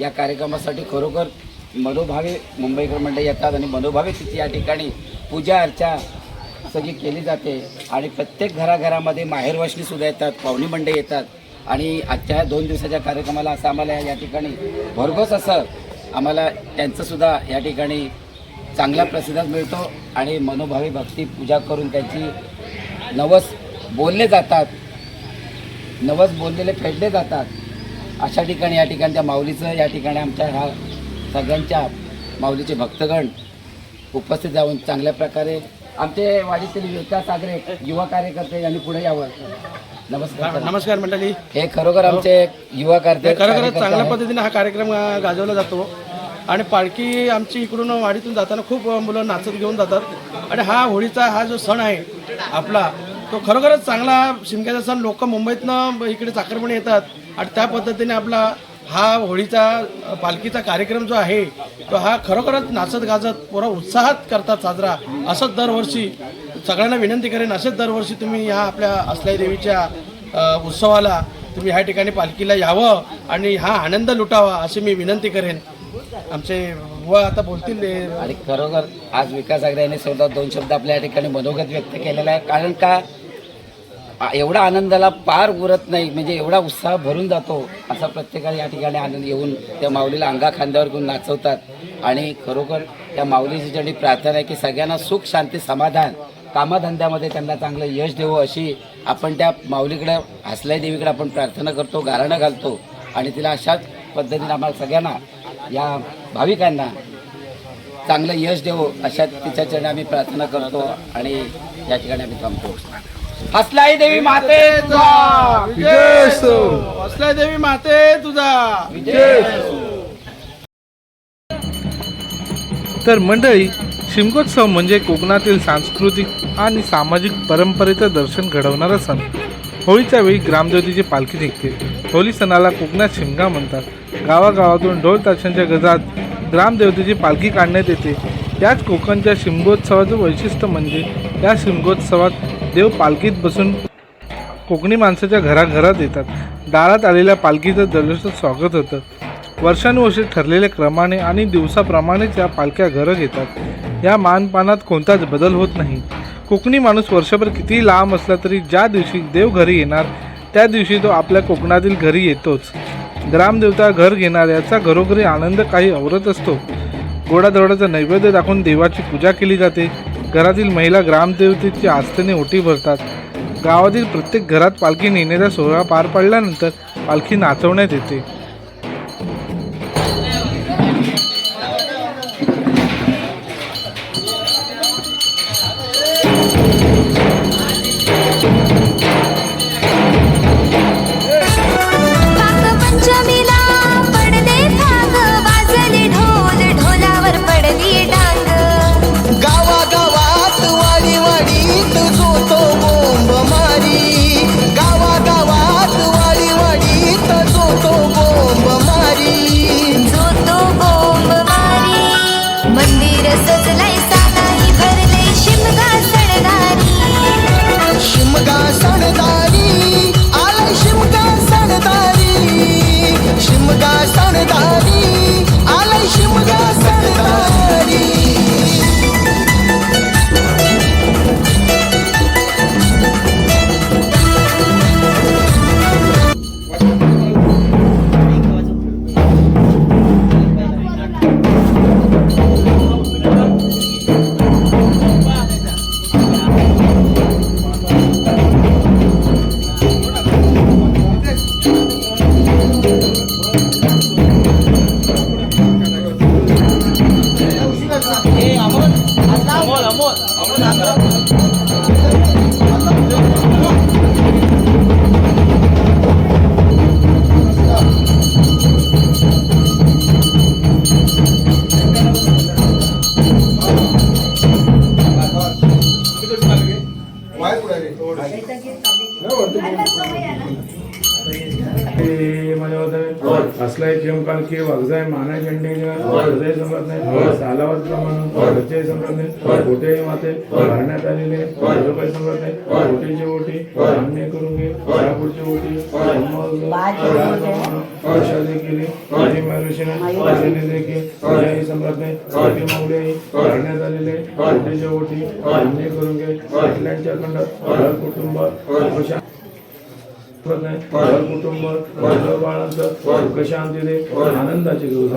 या कार्यक्रमासाठी खरोखर मनोभावे मुंबईकर मंडळी येतात आणि मनोभावे तिथे या ठिकाणी पूजा अर्चा सगळी केली जाते. आणि प्रत्येक घराघरामध्ये माहेरवाशनीसुद्धा येतात पाहुणी मंडळी येतात. आणि आजच्या दोन दिवसाच्या कार्यक्रमाला असं आम्हाला या ठिकाणी भरघोस असं आम्हाला त्यांचंसुद्धा या ठिकाणी चांगला प्रतिसाद मिळतो आणि मनोभावी भक्ती पूजा करून त्यांची नवस बोलले जातात. नवस बोललेले फेडले जातात. अशा ठिकाणी या ठिकाणी त्या माऊलीचं या ठिकाणी आमच्या ह्या सगळ्यांच्या माऊलीचे भक्तगण उपस्थित जाऊन चांगल्या प्रकारे आमचे वाडीतील विकास आगरे युवा कार्यकर्ते यांनी पुढे यावं. नमस्कार. नमस्कार मंडळी. हे खरोखर आमचे युवा कार्य खरोखरच कार्यकर्ते चांगल्या आहेत. पद्धतीने हा कार्यक्रम गाजवला जातो. आणि पालखी आमची इकडून वाडीतून जाताना खूप मुलं नाचत घेऊन जातात. आणि हा होळीचा हा जो सण आहे आपला तो खरोखरच चांगला शिमग्याचा सण लोक मुंबईतनं इकडे चाकरपणे येतात. आणि त्या पद्धतीने आपला हा होळीचा पालखीचा कार्यक्रम जो आहे तो हा खरोखरच नाचत गाजत पुरा उत्साहात करतात साजरा. असंच दरवर्षी सगळ्यांना विनंती करेन असेच दरवर्षी तुम्ही ह्या आपल्या असलाई देवीच्या उत्सवाला तुम्ही ह्या ठिकाणी पालखीला यावं आणि हा आनंद लुटावा अशी मी विनंती करेन. आमचे व आता बोलतील आणि खरोखर आज विकास आगरे यांनी सुद्धा दोन शब्द आपल्या या ठिकाणी मनोगत व्यक्त केलेला आहे. कारण का? एवढा आनंदाला पार उरत नाही म्हणजे एवढा उत्साह भरून जातो असा प्रत्येकाला या ठिकाणी आनंद येऊन त्या माऊलीला अंगा खांद्यावर घेऊन नाचवतात. आणि खरोखर त्या माऊलीची ज्यांनी प्रार्थना आहे की सगळ्यांना सुख शांती समाधान कामाधंद्यामध्ये त्यांना चांगलं यश देवो अशी आपण त्या माऊलीकडे हसलाई देवीकडे आपण प्रार्थना करतो गाराणं घालतो. आणि तिला अशाच पद्धतीने आम्हाला सगळ्यांना या भाविकांना चांगलं यश देवो अशा तिच्या चरणी आम्ही प्रार्थना करतो आणि या ठिकाणी आम्ही थांबतो. हसलाई देवी विजय असो. वसला देवी माते तुझा. तर मंडळी शिमगोत्सव म्हणजे कोकणातील सांस्कृतिक आणि सामाजिक परंपरेचं दर्शन घडवणारा सण. होळीच्या वेळी ग्रामदेवतेची पालखी निघते. होळी सणाला कोकणात शिमगा म्हणतात. गावागावातून ढोल ताशांच्या गजात ग्रामदेवतेची पालखी काढण्यात येते. याच कोकणच्या शिमगोत्सवाचं वैशिष्ट्य म्हणजे या शिमगोत्सवात देव पालखीत बसून कोकणी माणसाच्या घराघरात येतात. दारात आलेल्या पालखीचं जल्लोषात स्वागत होतं. वर्षानुवर्षे ठरलेल्या क्रमाने आणि दिवसाप्रमाणेच या पालख्या घरं घेतात. या मानपानात कोणताच बदल होत नाही. कोकणी माणूस वर्षभर कितीही लांब असला तरी ज्या दिवशी देव घरी येणार त्या दिवशी तो आपल्या कोकणातील घरी येतोच. ग्रामदेवता घर घेणार याचा घरोघरी आनंद काही आवरत असतो. गोडाधोडाचा नैवेद्य दाखवून देवाची पूजा केली जाते. घरातील महिला ग्रामदेवतेची आस्थेने ओटी भरतात. गावातील प्रत्येक घरात पालखी नेण्याचा सोहळा पार पडल्यानंतर पालखी नाचवण्यात येते. असलाय खेमकाल की वागजाय मानाय झेंडे हृदय संपत नाही सालावत प्रमाण हृदय संपत नाही कोठेही माते भरण्यात आलेले रुपये संपत नाही कोटीची ओटी सामने करून घे पुढची ओटी प्रसादी केली माझी देखील संपत नाही कोटी मागल्याही भरण्यात आलेले कोटीची ओटी सामने करून घे खंडात घर कुटुंब उपशा नाही कुटुंब बाळांचं सुखशांती दे आनंदाची घेऊ